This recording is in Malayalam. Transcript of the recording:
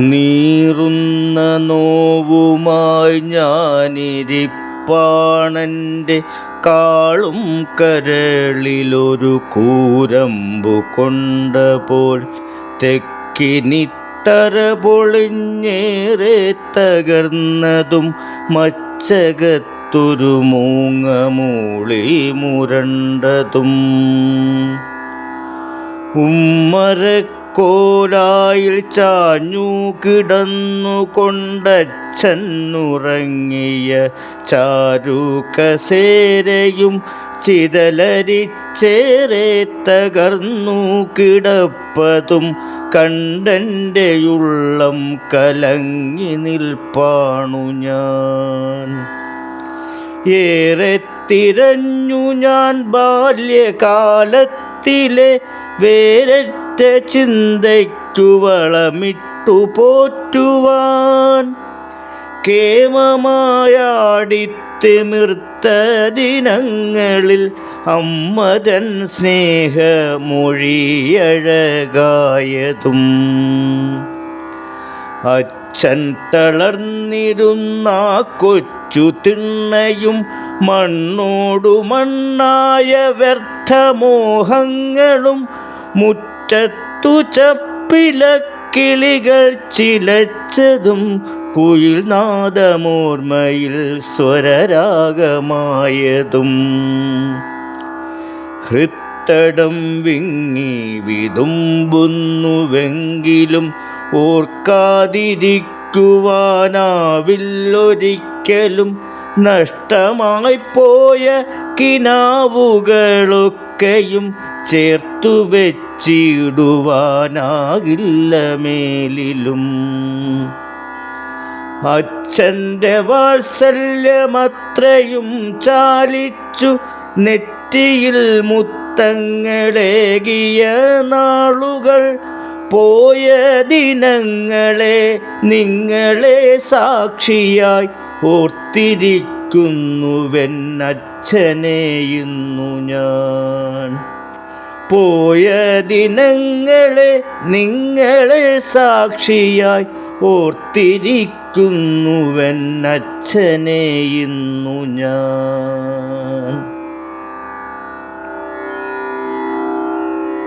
നീറുന്ന നോവുമായി ഞാനിരിപ്പാണെന്റെ കാളും കരളിലൊരു കൂരമ്പു കൊണ്ട തെക്കിനിത്തര പൊളിഞ്ഞേറെ തകർന്നതും മച്ചകത്തൊരു മൂങ്ങ മൂളി മുരണ്ടതും ഉമ്മരക്കോലായിൽ ചാഞ്ഞു കിടന്നു കൊണ്ടച്ഛനുറങ്ങിയ ചാരു കസേരയും ചിതലരിച്ചേറെ തകർന്നു കിടപ്പതും കണ്ടന്റെ ഉള്ളം കലങ്ങി നിൽപ്പാണു ഞാൻ. ഏറെ തിരഞ്ഞു ഞാൻ ബാല്യകാലത്തിലെ വേരറ്റ ചിന്തയ്ക്കു വളമിട്ടു പോറ്റുവാൻ. കേമമായാടിത്തിമിർത്ത ദിനങ്ങളിൽ അമ്മതൻ സ്നേഹമൊഴിയഴകായതും. അച്ഛൻ തളർന്നിരുന്ന കൊച്ചു തിണ്ണയും മണ്ണോടു മണ്ണായ വ്യർത്ഥമോഹങ്ങളും മുറ്റത്തു ചപ്പില കിളികൾ ചിലച്ചതും കുയിൽ നാദമോർമ്മയിൽ സ്വരരാഗമായതും. ഹൃത്തടം വിങ്ങി വിതുമ്പുന്നുവെങ്കിലും ഓർക്കാതിരിക്കുവാനാവില്ലൊരിക്കലും നഷ്ടമായി പോയ കിനാവുകളൊക്കെയും ചേർത്തു വെച്ചിടുവാനാകില്ല മേലിലും. അച്ഛന്റെ വാത്സല്യമത്രയും ചാലിച്ചു നെറ്റിയിൽ മുത്തങ്ങളേകിയ നാളുകൾ പോയ ദിനങ്ങളെ നിങ്ങളെ സാക്ഷിയായി ഓർത്തിരിക്കുന്നുവെന്നച്ഛനെ ഇന്നു ഞാൻ. പോയ ദിനങ്ങളെ നിങ്ങളെ സാക്ഷിയായി ഓർത്തിരിക്കുന്നുവെന്നച്ഛനെയുന്നു ഞാൻ.